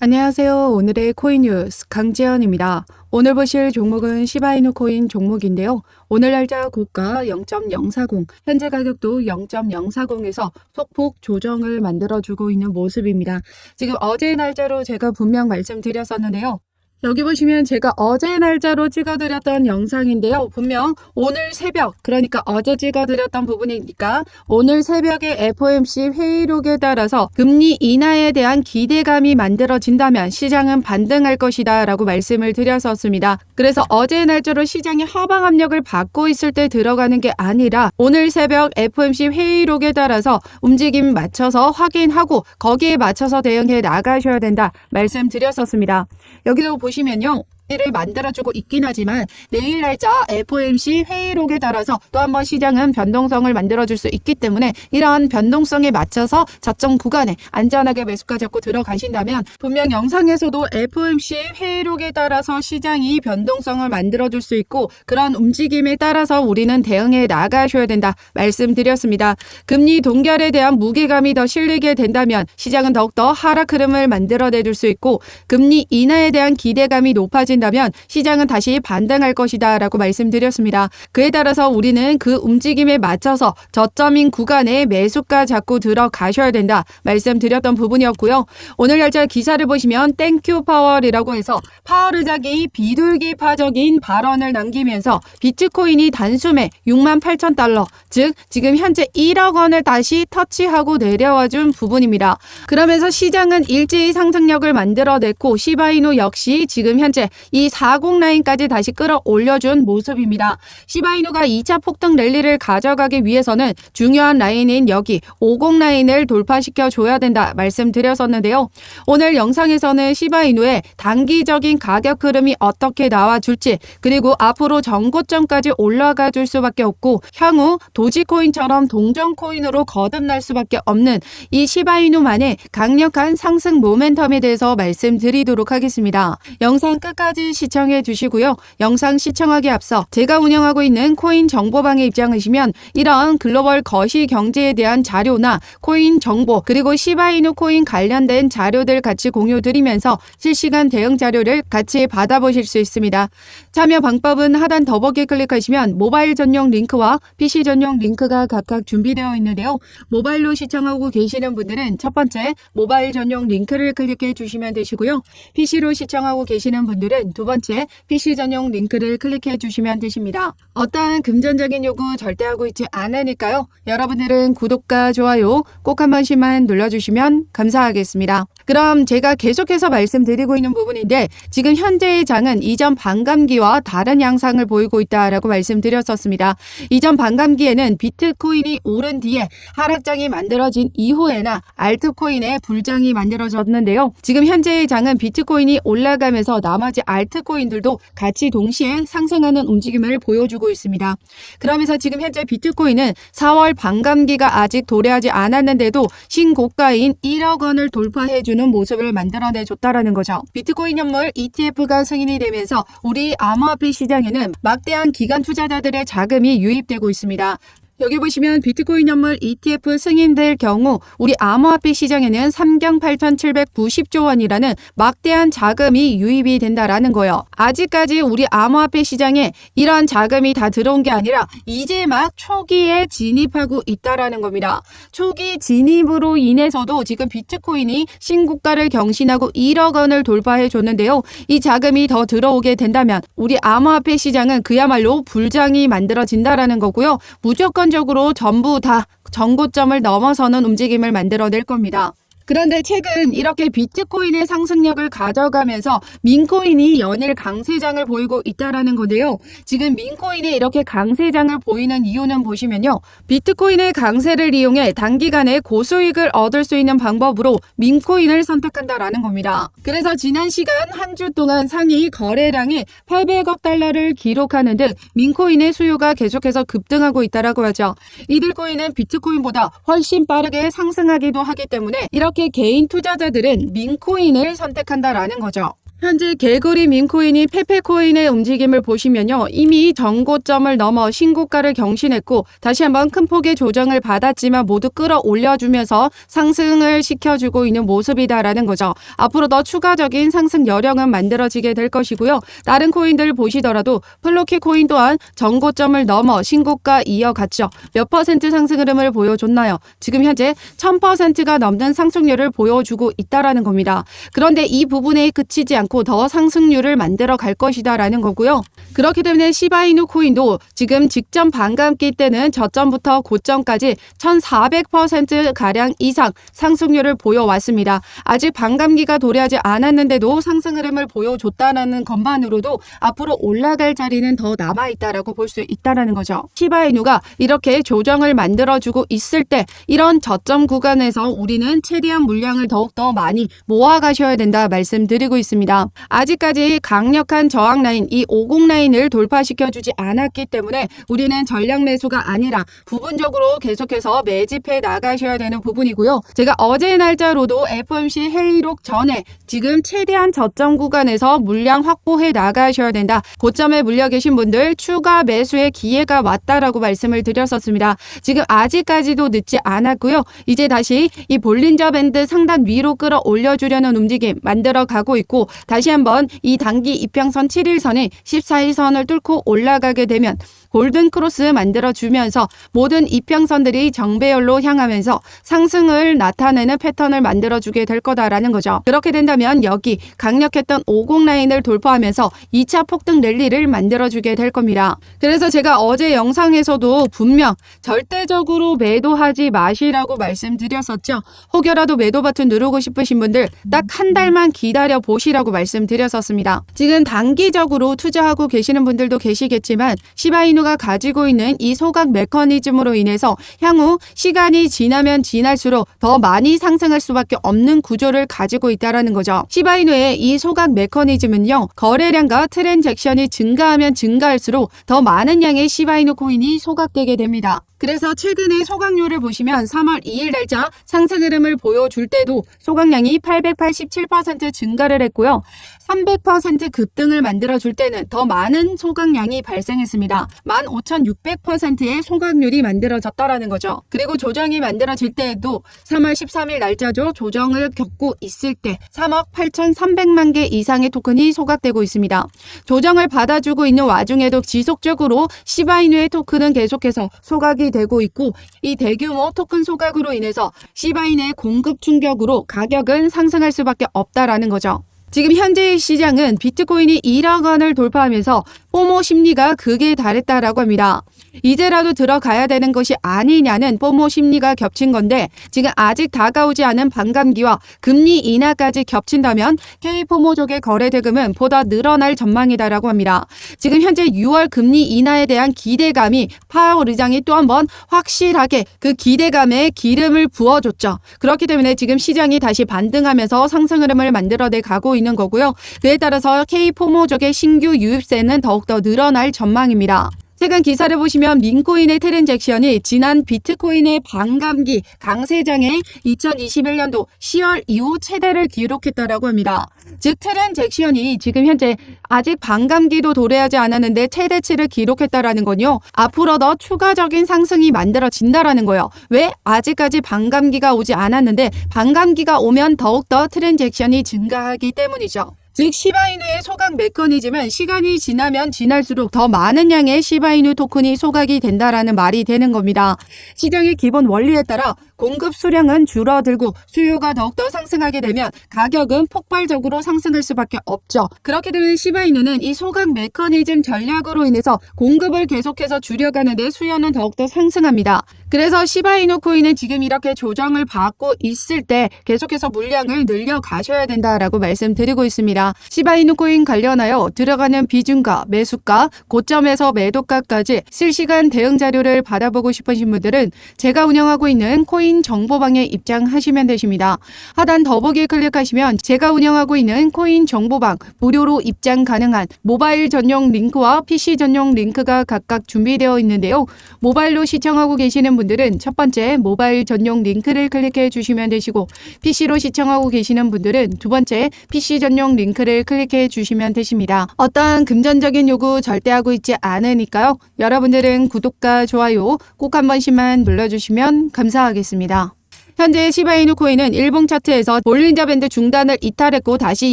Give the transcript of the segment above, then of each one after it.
안녕하세요. 오늘의 코인 뉴스 강지연입니다. 오늘 보실 종목은 시바이누 코인 종목인데요. 오늘 날짜 고가 0.040, 현재 가격도 0.040에서 소폭 조정을 만들어주고 있는 모습입니다. 지금 어제 날짜로 제가 분명 말씀드렸었는데요. 여기 보시면 제가 어제 날짜로 찍어드렸던 영상인데요. 분명 오늘 새벽, 그러니까 어제 찍어드렸던 부분이니까 오늘 새벽에 FOMC 회의록에 따라서 금리 인하에 대한 기대감이 만들어진다면 시장은 반등할 것이다 라고 말씀을 드렸었습니다. 그래서 어제 날짜로 시장이 하방 압력을 받고 있을 때 들어가는 게 아니라 오늘 새벽 FOMC 회의록에 따라서 움직임 맞춰서 확인하고 거기에 맞춰서 대응해 나가셔야 된다 말씀드렸었습니다. 여기도 보 시면요. 를 만들어주고 있긴 하지만 내일 날짜 FOMC 회의록에 따라서 또 한번 시장은 변동성을 만들어줄 수 있기 때문에 이러한 변동성에 맞춰서 저점 구간에 안전하게 매수가 잡고 들어가신다면 분명 영상에서도 FOMC 회의록에 따라서 시장이 변동성을 만들어줄 수 있고 그런 움직임에 따라서 우리는 대응해 나가셔야 된다 말씀드렸습니다. 금리 동결에 대한 무게감이 더 실리게 된다면 시장은 더욱더 하락 흐름을 만들어내줄 수 있고 금리 인하에 대한 기대감이 높아진 된다면 시장은 다시 반등할 것이다 라고 말씀드렸습니다. 그에 따라서 우리는 그 움직임에 맞춰서 저점인 구간에 매수가 잡고 들어가셔야 된다 말씀드렸던 부분이었고요. 오늘 날짜 기사를 보시면 땡큐 파월이라고 해서 파월 의장이 비둘기파적인 발언을 남기면서 비트코인이 단숨에 6만 8천 달러 즉 지금 현재 1억 원을 다시 터치하고 내려와 준 부분입니다. 그러면서 시장은 일제히 상승력을 만들어냈고 시바이노 역시 지금 현재 이 40 라인까지 다시 끌어올려준 모습입니다. 시바이누가 2차 폭등 랠리를 가져가기 위해서는 중요한 라인인 여기 50 라인을 돌파시켜 줘야 된다 말씀드렸었는데요. 오늘 영상에서는 시바이누의 단기적인 가격 흐름이 어떻게 나와줄지 그리고 앞으로 전고점까지 올라가 줄 수밖에 없고 향후 도지코인처럼 동전코인으로 거듭날 수밖에 없는 이 시바이누만의 강력한 상승 모멘텀에 대해서 말씀드리도록 하겠습니다. 영상 끝까지 끝까지 시청해 주시고요. 영상 시청하기 앞서 제가 운영하고 있는 코인 정보방에 입장하시면 이런 글로벌 거시 경제에 대한 자료나 코인 정보 그리고 시바이누 코인 관련된 자료들 같이 공유 드리면서 실시간 대응 자료를 같이 받아보실 수 있습니다. 참여 방법은 하단 더보기 클릭하시면 모바일 전용 링크와 PC 전용 링크가 각각 준비되어 있는데요. 모바일로 시청하고 계시는 분들은 첫 번째 모바일 전용 링크를 클릭해 주시면 되시고요. PC로 시청하고 계시는 분들은 두 번째 PC 전용 링크를 클릭해 주시면 되십니다. 어떠한 금전적인 요구 절대 하고 있지 않으니까요. 여러분들은 구독과 좋아요 꼭 한 번씩만 눌러주시면 감사하겠습니다. 그럼 제가 계속해서 말씀드리고 있는 부분인데 지금 현재의 장은 이전 반감기와 다른 양상을 보이고 있다라고 말씀드렸었습니다. 이전 반감기에는 비트코인이 오른 뒤에 하락장이 만들어진 이후에나 알트코인의 불장이 만들어졌는데요. 지금 현재의 장은 비트코인이 올라가면서 나머지 알트코인들도 같이 동시에 상승하는 움직임을 보여주고 있습니다. 그러면서 지금 현재 비트코인은 4월 반감기가 아직 도래하지 않았는데도 신고가인 1억 원을 돌파해주는 모습을 만들어내줬다라는 거죠. 비트코인 현물 ETF가 승인이 되면서 우리 암호화폐 시장에는 막대한 기관 투자자들의 자금이 유입되고 있습니다. 여기 보시면 비트코인 현물 ETF 승인될 경우 우리 암호화폐 시장에는 3경 8,790조 원이라는 막대한 자금이 유입이 된다라는 거예요. 아직까지 우리 암호화폐 시장에 이러한 자금이 다 들어온 게 아니라 이제 막 초기에 진입하고 있다라는 겁니다. 초기 진입으로 인해서도 지금 비트코인이 신고가를 경신하고 1억 원을 돌파해 줬는데요. 이 자금이 더 들어오게 된다면 우리 암호화폐 시장은 그야말로 불장이 만들어진다라는 거고요. 무조건 순간적으로 전부 다 정고점을 넘어서는 움직임을 만들어낼 겁니다. 그런데 최근 이렇게 비트코인의 상승력을 가져가면서 민코인이 연일 강세장을 보이고 있다라는 건데요. 지금 민코인이 이렇게 강세장을 보이는 이유는 보시면요. 비트코인의 강세를 이용해 단기간에 고수익을 얻을 수 있는 방법으로 민코인을 선택한다라는 겁니다. 그래서 지난 시간 한 주 동안 상위 거래량이 800억 달러를 기록하는 등 민코인의 수요가 계속해서 급등하고 있다라고 하죠. 이들 코인은 비트코인보다 훨씬 빠르게 상승하기도 하기 때문에 이렇게 이렇게 개인 투자자들은 민코인을 선택한다라는 거죠. 현재 개구리 민코인이 페페코인의 움직임을 보시면요. 이미 전고점을 넘어 신고가를 경신했고 다시 한번 큰 폭의 조정을 받았지만 모두 끌어올려주면서 상승을 시켜주고 있는 모습이다라는 거죠. 앞으로 더 추가적인 상승 여력은 만들어지게 될 것이고요. 다른 코인들 보시더라도 플로키 코인 또한 전고점을 넘어 신고가 이어갔죠. 몇 퍼센트 상승 흐름을 보여줬나요? 지금 현재 1000%가 넘는 상승률을 보여주고 있다라는 겁니다. 그런데 이 부분에 그치지 않고 더 상승률을 만들어 갈 것이다라는 거고요. 그렇기 때문에 시바이누 코인도 지금 직전 반감기 때는 저점부터 고점까지 1400% 가량 이상 상승률을 보여왔습니다. 아직 반감기가 도래하지 않았는데도 상승 흐름을 보여줬다라는 것만으로도 앞으로 올라갈 자리는 더 남아 있다라고 볼 수 있다라는 거죠. 시바이누가 이렇게 조정을 만들어주고 있을 때 이런 저점 구간에서 우리는 최대한 물량을 더욱더 많이 모아 가셔야 된다 말씀드리고 있습니다. 아직까지 강력한 저항 라인 이 50 라인을 돌파시켜 주지 않았기 때문에 우리는 전략 매수가 아니라 부분적으로 계속해서 매집해 나가셔야 되는 부분이고요. 제가 어제 날짜로도 FOMC 회의록 전에 지금 최대한 저점 구간에서 물량 확보해 나가셔야 된다. 고점에 물려 계신 분들 추가 매수의 기회가 왔다라고 말씀을 드렸었습니다. 지금 아직까지도 늦지 않았고요. 이제 다시 이 볼린저 밴드 상단 위로 끌어올려 주려는 움직임 만들어 가고 있고 다시 한번 이 단기 이평선 7일선이 14일선을 뚫고 올라가게 되면 골든 크로스 만들어 주면서 모든 이평선들이 정배열로 향하면서 상승을 나타내는 패턴을 만들어 주게 될 거다라는 거죠. 그렇게 된다면 여기 강력했던 50 라인을 돌파하면서 2차 폭등 랠리를 만들어 주게 될 겁니다. 그래서 제가 어제 영상에서도 분명 절대적으로 매도하지 마시라고 말씀드렸었죠. 혹여라도 매도 버튼 누르고 싶으신 분들 딱 한 달만 기다려 보시라고 말씀드렸었습니다. 지금 단기적으로 투자하고 계시는 분들도 계시겠지만 시바이누가 가지고 있는 이 소각 메커니즘으로 인해서 향후 시간이 지나면 지날수록 더 많이 상승할 수밖에 없는 구조를 가지고 있다라는 거죠. 시바이누의 이 소각 메커니즘은요. 거래량과 트랜잭션이 증가하면 증가할수록 더 많은 양의 시바이누 코인이 소각되게 됩니다. 그래서 최근에 소각률을 보시면 3월 2일 날짜 상승 흐름을 보여줄 때도 소각량이 887% 증가를 했고요. 300% 급등을 만들어줄 때는 더 많은 소각량이 발생했습니다. 15,600%의 소각률이 만들어졌다라는 거죠. 그리고 조정이 만들어질 때에도 3월 13일 날짜죠. 조정을 겪고 있을 때 3억 8,300만 개 이상의 토큰이 소각되고 있습니다. 조정을 받아주고 있는 와중에도 지속적으로 시바이누의 토큰은 계속해서 소각이 되고 있고 이 대규모 토큰 소각으로 인해서 시바인의 공급 충격으로 가격은 상승할 수밖에 없다라는 거죠. 지금 현재 시장은 비트코인이 1억 원을 돌파하면서 포모 심리가 극에 달했다라고 합니다. 이제라도 들어가야 되는 것이 아니냐는 포모 심리가 겹친 건데 지금 아직 다가오지 않은 반감기와 금리 인하까지 겹친다면 K포모족의 거래 대금은 보다 늘어날 전망이다라고 합니다. 지금 현재 6월 금리 인하에 대한 기대감이 파월 의장이 또 한번 확실하게 그 기대감에 기름을 부어줬죠. 그렇기 때문에 지금 시장이 다시 반등하면서 상승 흐름을 만들어내 가고 있는 거고요. 그에 따라서 K포모족의 신규 유입세는 더욱더 늘어날 전망입니다. 최근 기사를 보시면 민코인의 트랜잭션이 지난 비트코인의 반감기 강세장에 2021년도 10월 이후 최대를 기록했다라고 합니다. 즉 트랜잭션이 지금 현재 아직 반감기도 도래하지 않았는데 최대치를 기록했다라는 건요. 앞으로 더 추가적인 상승이 만들어진다라는 거예요. 왜? 아직까지 반감기가 오지 않았는데 반감기가 오면 더욱더 트랜잭션이 증가하기 때문이죠. 즉 시바이누의 소각 메커니즘은 시간이 지나면 지날수록 더 많은 양의 시바이누 토큰이 소각이 된다라는 말이 되는 겁니다. 시장의 기본 원리에 따라 공급 수량은 줄어들고 수요가 더욱더 상승하게 되면 가격은 폭발적으로 상승할 수밖에 없죠. 그렇게 되면 시바이누는 이 소각 메커니즘 전략으로 인해서 공급을 계속해서 줄여가는데 수요는 더욱더 상승합니다. 그래서 시바이누 코인은 지금 이렇게 조정을 받고 있을 때 계속해서 물량을 늘려 가셔야 된다라고 말씀드리고 있습니다. 시바이누 코인 관련하여 들어가는 비중가, 매수가, 고점에서 매도가까지 실시간 대응 자료를 받아보고 싶으신 분들은 제가 운영하고 있는 코인 정보방에 입장하시면 되십니다. 하단 더보기 클릭하시면 제가 운영하고 있는 코인 정보방 무료로 입장 가능한 모바일 전용 링크와 PC 전용 링크가 각각 준비되어 있는데요. 모바일로 시청하고 계시는 분들은 첫 번째 모바일 전용 링크를 클릭해 주시면 되시고 PC로 시청하고 계시는 분들은 두 번째 PC 전용 링크를 클릭해 주시면 되십니다. 어떠한 금전적인 요구 절대 하고 있지 않으니까요. 여러분들은 구독과 좋아요 꼭 한 번씩만 눌러주시면 감사하겠습니다. 현재 시바이누 코인은 일봉 차트에서 볼린저 밴드 중단을 이탈했고 다시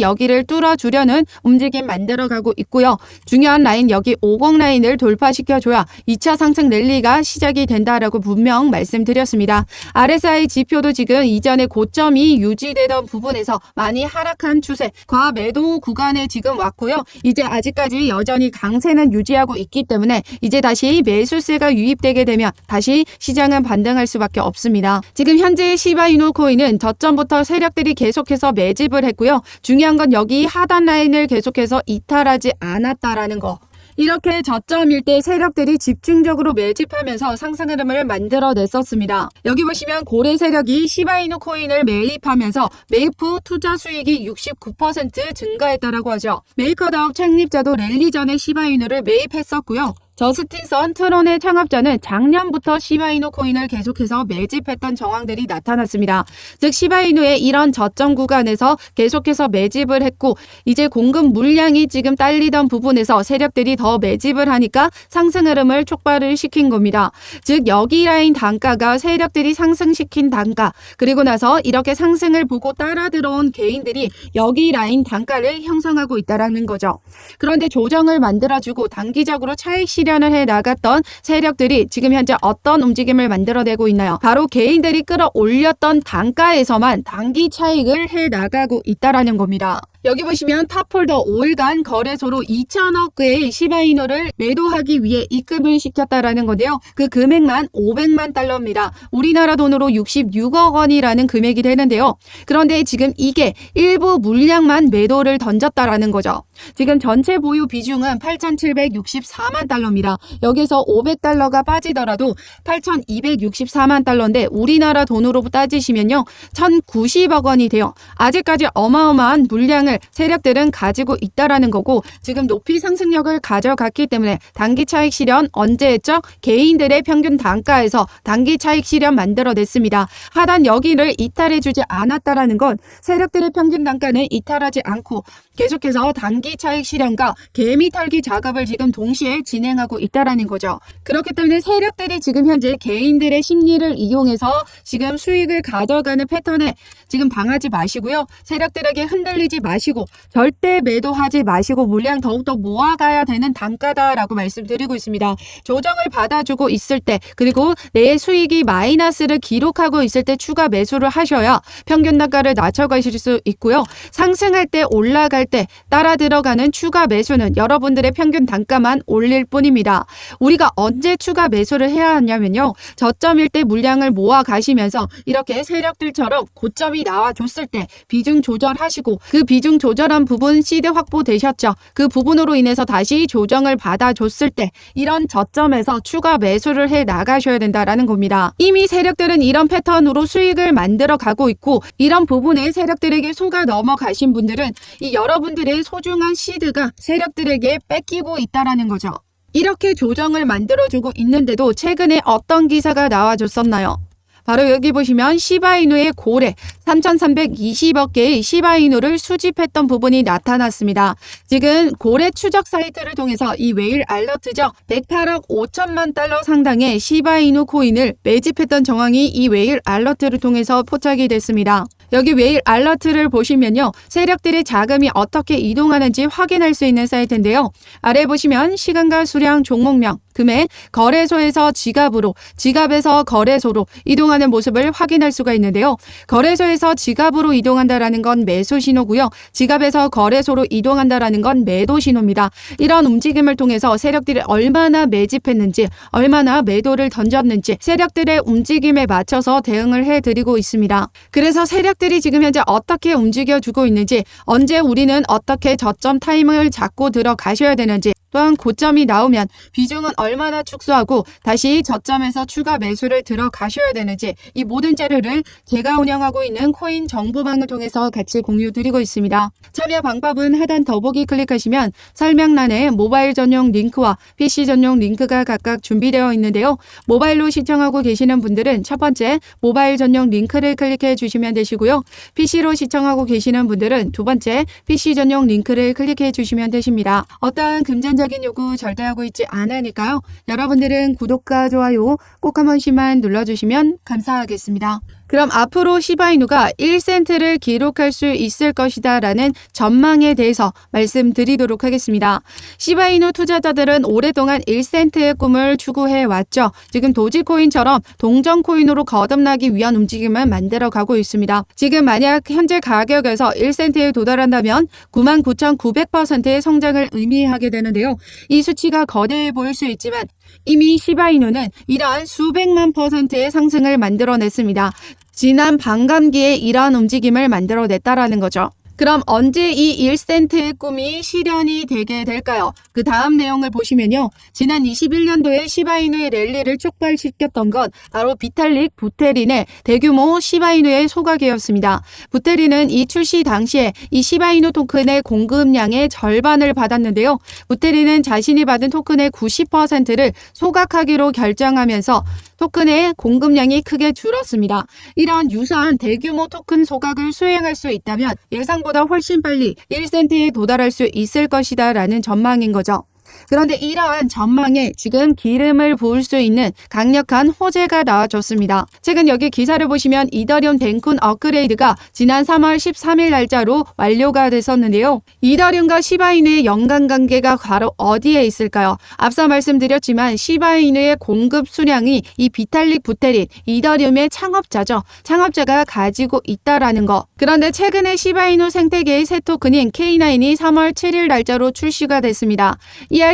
여기를 뚫어주려는 움직임 만들어가고 있고요. 중요한 라인 여기 50 라인을 돌파시켜줘야 2차 상승 랠리가 시작이 된다라고 분명 말씀드렸습니다. RSI 지표도 지금 이전에 고점이 유지되던 부분에서 많이 하락한 추세, 과매도 구간에 지금 왔고요. 이제 아직까지 여전히 강세는 유지하고 있기 때문에 이제 다시 매수세가 유입되게 되면 다시 시장은 반등할 수밖에 없습니다. 지금 현재 시바이누 코인은 저점부터 세력들이 계속해서 매집을 했고요. 중요한 건 여기 하단 라인을 계속해서 이탈하지 않았다라는 거. 이렇게 저점일 때 세력들이 집중적으로 매집하면서 상승 흐름을 만들어냈었습니다. 여기 보시면 고래 세력이 시바이누 코인을 매입하면서 매입 후 투자 수익이 69% 증가했다라고 하죠. 메이커다업 창립자도 랠리 전에 시바이누를 매입했었고요. 저스틴선 트론의 창업자는 작년부터 시바이누 코인을 계속해서 매집했던 정황들이 나타났습니다. 즉 시바이누의 이런 저점 구간에서 계속해서 매집을 했고 이제 공급 물량이 지금 딸리던 부분에서 세력들이 더 매집을 하니까 상승 흐름을 촉발을 시킨 겁니다. 즉 여기 라인 단가가 세력들이 상승시킨 단가 그리고 나서 이렇게 상승을 보고 따라 들어온 개인들이 여기 라인 단가를 형성하고 있다라는 거죠. 그런데 조정을 만들어주고 단기적으로 차익 실 현을 해 나갔던 세력들이 지금 현재 어떤 움직임을 만들어내고 있나요? 바로 개인들이 끌어올렸던 단가에서만 단기 차익을 해 나가고 있다라는 겁니다. 여기 보시면 탑홀더 5일간 거래소로 2천억의 시바이노를 매도하기 위해 입금을 시켰다라는 건데요. 그 금액만 500만 달러입니다. 우리나라 돈으로 66억 원이라는 금액이 되는데요. 그런데 지금 이게 일부 물량만 매도를 던졌다라는 거죠. 지금 전체 보유 비중은 8,764만 달러입니다. 여기서 500달러가 빠지더라도 8,264만 달러인데 우리나라 돈으로 따지시면요. 1,090억 원이 돼요. 아직까지 어마어마한 물량을 세력들은 가지고 있다라는 거고 지금 높이 상승력을 가져갔기 때문에 단기 차익 실현 언제 했죠? 개인들의 평균 단가에서 단기 차익 실현 만들어냈습니다. 하단 여기를 이탈해주지 않았다라는 건 세력들의 평균 단가는 이탈하지 않고 계속해서 단기 차익 실현과 개미 털기 작업을 지금 동시에 진행하고 있다라는 거죠. 그렇기 때문에 세력들이 지금 현재 개인들의 심리를 이용해서 지금 수익을 가져가는 패턴에 지금 방하지 마시고요. 세력들에게 흔들리지 마시고 절대 매도하지 마시고 물량 더욱더 모아가야 되는 단가다라고 말씀드리고 있습니다. 조정을 받아주고 있을 때 그리고 내 수익이 마이너스를 기록하고 있을 때 추가 매수를 하셔야 평균 단가를 낮춰가실 수 있고요. 상승할 때 올라갈 때 따라 들어가는 추가 매수는 여러분들의 평균 단가만 올릴 뿐입니다. 우리가 언제 추가 매수를 해야 하냐면요. 저점일 때 물량을 모아 가시면서 이렇게 세력들처럼 고점이 나와줬을 때 비중 조절하시고 그 비중 조절한 부분 시드 확보되셨죠. 그 부분으로 인해서 다시 조정을 받아줬을 때 이런 저점에서 추가 매수를 해 나가셔야 된다라는 겁니다. 이미 세력들은 이런 패턴으로 수익을 만들어 가고 있고 이런 부분에 세력들에게 속아 넘어가신 분들은 이 여러 분들의 소중한 시드가 세력들에게 뺏기고 있다라는 거죠. 이렇게 조정을 만들어주고 있는데도 최근에 어떤 기사가 나와줬었나요? 바로 여기 보시면 시바이누의 고래 3,320억 개의 시바이누를 수집했던 부분이 나타났습니다. 지금 고래 추적 사이트를 통해서 이 웨일 알러트죠. 108억 5천만 달러 상당의 시바이누 코인을 매집했던 정황이 이 웨일 알러트를 통해서 포착이 됐습니다. 여기 웨일 알러트를 보시면요. 세력들의 자금이 어떻게 이동하는지 확인할 수 있는 사이트인데요. 아래 보시면 시간과 수량, 종목명, 금액, 거래소에서 지갑으로, 지갑에서 거래소로 이동하는 모습을 확인할 수가 있는데요. 거래소에서 지갑으로 이동한다라는 건 매수 신호고요. 지갑에서 거래소로 이동한다라는 건 매도 신호입니다. 이런 움직임을 통해서 세력들이 얼마나 매집했는지, 얼마나 매도를 던졌는지 세력들의 움직임에 맞춰서 대응을 해드리고 있습니다. 그래서 세력 들이 지금 현재 어떻게 움직여주고 있는지, 언제 우리는 어떻게 저점 타임을 잡고 들어가셔야 되는지 또한 고점이 나오면 비중은 얼마나 축소하고 다시 저점에서 추가 매수를 들어가셔야 되는지 이 모든 자료를 제가 운영하고 있는 코인 정보방을 통해서 같이 공유 드리고 있습니다. 참여 방법은 하단 더보기 클릭하시면 설명란에 모바일 전용 링크와 PC 전용 링크가 각각 준비되어 있는데요. 모바일로 시청하고 계시는 분들은 첫 번째 모바일 전용 링크를 클릭해 주시면 되시고요. PC로 시청하고 계시는 분들은 두 번째 PC 전용 링크를 클릭해 주시면 되십니다. 어떠한 금전적인 요구 절대 하고 있지 않으니까요. 여러분들은 구독과 좋아요 꼭 한 번씩만 눌러주시면 감사하겠습니다. 그럼 앞으로 시바이누가 1센트를 기록할 수 있을 것이다 라는 전망에 대해서 말씀드리도록 하겠습니다. 시바이누 투자자들은 오랫동안 1센트의 꿈을 추구해 왔죠. 지금 도지코인처럼 동전코인으로 거듭나기 위한 움직임을 만들어 가고 있습니다. 지금 만약 현재 가격에서 1센트에 도달한다면 99,900%의 성장을 의미하게 되는데요. 이 수치가 거대해 보일 수 있지만 이미 시바이누는 이러한 수백만 퍼센트의 상승을 만들어냈습니다. 지난 반감기에 이러한 움직임을 만들어냈다라는 거죠. 그럼 언제 이 1센트의 꿈이 실현이 되게 될까요? 그 다음 내용을 보시면요. 지난 21년도에 시바이누의 랠리를 촉발시켰던 건 바로 비탈릭 부테린의 대규모 시바이누의 소각이었습니다. 부테린은 이 출시 당시에 이 시바이누 토큰의 공급량의 절반을 받았는데요. 부테린은 자신이 받은 토큰의 90%를 소각하기로 결정하면서 토큰의 공급량이 크게 줄었습니다. 이러한 유사한 대규모 토큰 소각을 수행할 수 있다면 예상보다 훨씬 빨리 1센트에 도달할 수 있을 것이다 라는 전망인 거죠. 그런데 이러한 전망에 지금 기름을 부을 수 있는 강력한 호재가 나와줬습니다. 최근 여기 기사를 보시면 이더리움 덴쿤 업그레이드가 지난 3월 13일 날짜로 완료가 됐었는데요. 이더리움과 시바이누의 연관 관계가 바로 어디에 있을까요? 앞서 말씀드렸지만 시바이누의 공급 수량이 이 비탈릭 부테린, 이더리움의 창업자죠. 창업자가 가지고 있다라는 거. 그런데 최근에 시바이누 생태계의 새 토큰인 K9이 3월 7일 날짜로 출시가 됐습니다.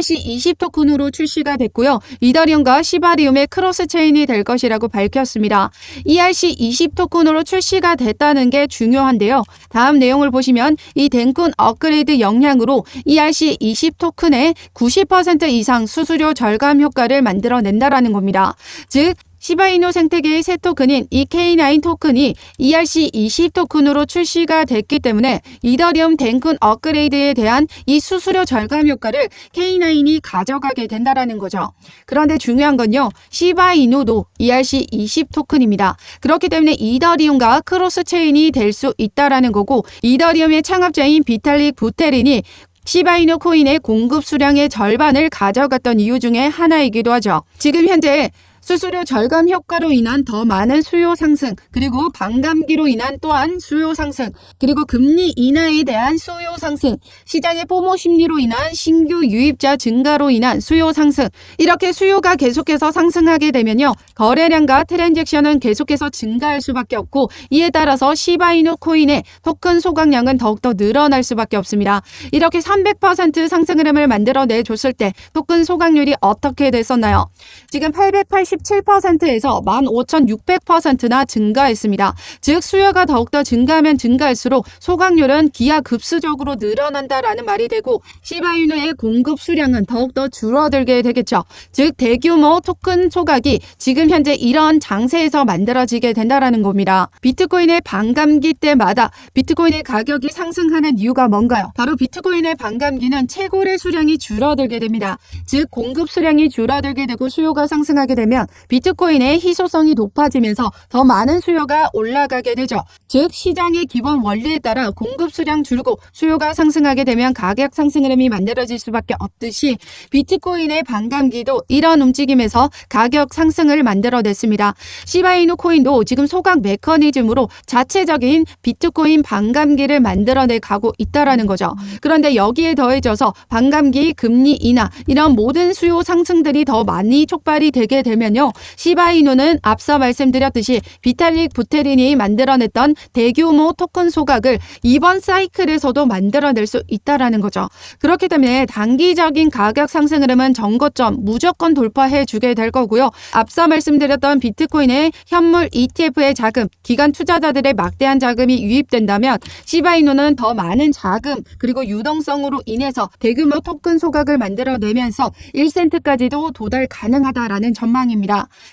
ERC20 토큰으로 출시가 됐고요. 이더리움과 시바리움의 크로스 체인이 될 것이라고 밝혔습니다. ERC20 토큰으로 출시가 됐다는 게 중요한데요. 다음 내용을 보시면 이 덴쿤 업그레이드 영향으로 ERC20 토큰의 90% 이상 수수료 절감 효과를 만들어낸다라는 겁니다. 즉 시바이노 생태계의 새 토큰인 이 K9 토큰이 ERC20 토큰으로 출시가 됐기 때문에 이더리움 덴쿤 업그레이드에 대한 이 수수료 절감 효과를 K9이 가져가게 된다라는 거죠. 그런데 중요한 건요. 시바이노도 ERC20 토큰입니다. 그렇기 때문에 이더리움과 크로스 체인이 될 수 있다라는 거고 이더리움의 창업자인 비탈릭 부테린이 시바이노 코인의 공급 수량의 절반을 가져갔던 이유 중에 하나이기도 하죠. 지금 현재 수수료 절감 효과로 인한 더 많은 수요 상승, 그리고 반감기로 인한 또한 수요 상승, 그리고 금리 인하에 대한 수요 상승, 시장의 포모 심리로 인한 신규 유입자 증가로 인한 수요 상승, 이렇게 수요가 계속해서 상승하게 되면요. 거래량과 트랜잭션은 계속해서 증가할 수밖에 없고 이에 따라서 시바이누 코인의 토큰 소각량은 더욱더 늘어날 수밖에 없습니다. 이렇게 300% 상승 흐름을 만들어내 줬을 때 토큰 소각률이 어떻게 됐었나요? 지금 880 87%에서 15,600%나 증가했습니다. 즉 수요가 더욱더 증가하면 증가할수록 소각률은 기하급수적으로 늘어난다라는 말이 되고 시바이누의 공급 수량은 더욱더 줄어들게 되겠죠. 즉 대규모 토큰 소각이 지금 현재 이런 장세에서 만들어지게 된다라는 겁니다. 비트코인의 반감기 때마다 비트코인의 가격이 상승하는 이유가 뭔가요? 바로 비트코인의 반감기는 채굴의 수량이 줄어들게 됩니다. 즉 공급 수량이 줄어들게 되고 수요가 상승하게 되면 비트코인의 희소성이 높아지면서 더 많은 수요가 올라가게 되죠. 즉 시장의 기본 원리에 따라 공급 수량 줄고 수요가 상승하게 되면 가격 상승 흐름이 만들어질 수밖에 없듯이 비트코인의 반감기도 이런 움직임에서 가격 상승을 만들어냈습니다. 시바이누 코인도 지금 소각 메커니즘으로 자체적인 비트코인 반감기를 만들어내 가고 있다라는 거죠. 그런데 여기에 더해져서 반감기, 금리 인하 이런 모든 수요 상승들이 더 많이 촉발이 되게 되면 보시면요. 시바이누는 앞서 말씀드렸듯이 비탈릭 부테린이 만들어냈던 대규모 토큰 소각을 이번 사이클에서도 만들어낼 수 있다라는 거죠. 그렇기 때문에 단기적인 가격 상승 흐름은 정고점 무조건 돌파해 주게 될 거고요. 앞서 말씀드렸던 비트코인의 현물 ETF의 자금, 기관 투자자들의 막대한 자금이 유입된다면 시바이누는 더 많은 자금 그리고 유동성으로 인해서 대규모 토큰 소각을 만들어내면서 1센트까지도 도달 가능하다라는 전망입니다.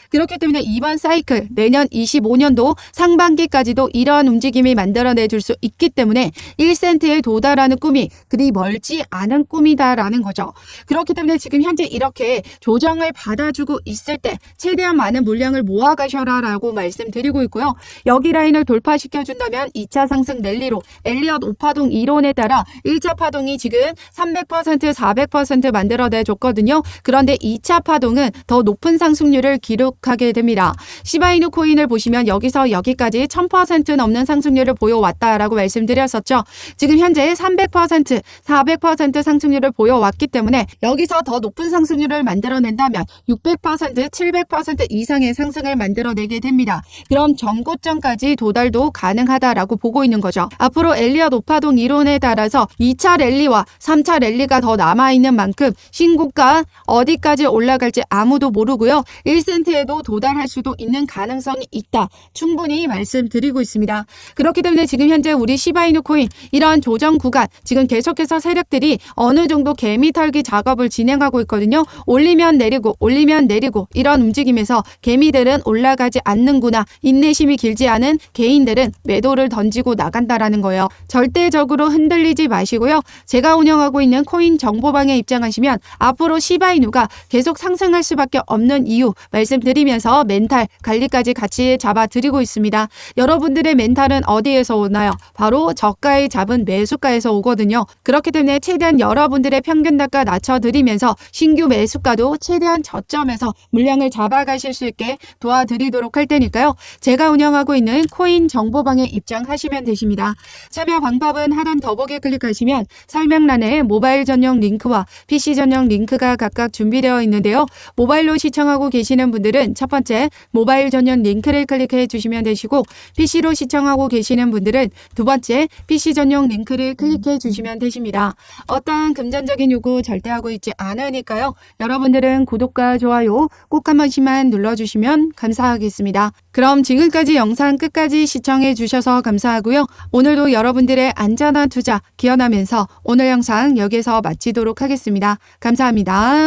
그렇기 때문에 이번 사이클 내년 25년도 상반기까지도 이러한 움직임이 만들어내 줄 수 있기 때문에 1센트에 도달하는 꿈이 그리 멀지 않은 꿈이다라는 거죠. 그렇기 때문에 지금 현재 이렇게 조정을 받아주고 있을 때 최대한 많은 물량을 모아가셔라라고 말씀드리고 있고요. 여기 라인을 돌파시켜 준다면 2차 상승 랠리로 엘리엇 오파동 이론에 따라 1차 파동이 지금 300% 400% 만들어내 줬거든요. 그런데 2차 파동은 더 높은 상승률 을 기록하게 됩니다. 시바이누 코인을 보시면 여기서 여기까지 1000% 넘는 상승률을 보여왔다라고 말씀드렸었죠. 지금 현재 300% 400% 상승률을 보여왔기 때문에 여기서 더 높은 상승률을 만들어낸다면 600% 700% 이상의 상승을 만들어내게 됩니다. 그럼 전고점까지 도달도 가능하다라고 보고 있는 거죠. 앞으로 엘리엇 오파동 이론에 따라서 2차 랠리와 3차 랠리가 더 남아있는 만큼 신고가 어디까지 올라갈지 아무도 모르고요. 1센트에도 도달할 수도 있는 가능성이 있다. 충분히 말씀드리고 있습니다. 그렇기 때문에 지금 현재 우리 시바이누 코인 이러한 조정 구간 지금 계속해서 세력들이 어느 정도 개미 털기 작업을 진행하고 있거든요. 올리면 내리고 올리면 내리고 이런 움직임에서 개미들은 올라가지 않는구나. 인내심이 길지 않은 개인들은 매도를 던지고 나간다라는 거예요. 절대적으로 흔들리지 마시고요. 제가 운영하고 있는 코인 정보방에 입장하시면 앞으로 시바이누가 계속 상승할 수밖에 없는 이유 말씀드리면서 멘탈 관리까지 같이 잡아드리고 있습니다. 여러분들의 멘탈은 어디에서 오나요? 바로 저가에 잡은 매수가에서 오거든요. 그렇기 때문에 최대한 여러분들의 평균 단가 낮춰드리면서 신규 매수가도 최대한 저점에서 물량을 잡아가실 수 있게 도와드리도록 할 테니까요. 제가 운영하고 있는 코인 정보방에 입장하시면 되십니다. 참여 방법은 하단 더보기 클릭하시면 설명란에 모바일 전용 링크와 PC 전용 링크가 각각 준비되어 있는데요. 모바일로 시청하고 계시는 분들은 첫 번째 모바일 전용 링크를 클릭해 주시면 되시고 PC로 시청하고 계시는 분들은 두 번째 PC 전용 링크를 클릭해 주시면 되십니다. 어떠한 금전적인 요구 절대 하고 있지 않으니까요. 여러분들은 구독과 좋아요 꼭 한 번씩만 눌러주시면 감사하겠습니다. 그럼 지금까지 영상 끝까지 시청해 주셔서 감사하고요. 오늘도 여러분들의 안전한 투자 기원하면서 오늘 영상 여기서 마치도록 하겠습니다. 감사합니다.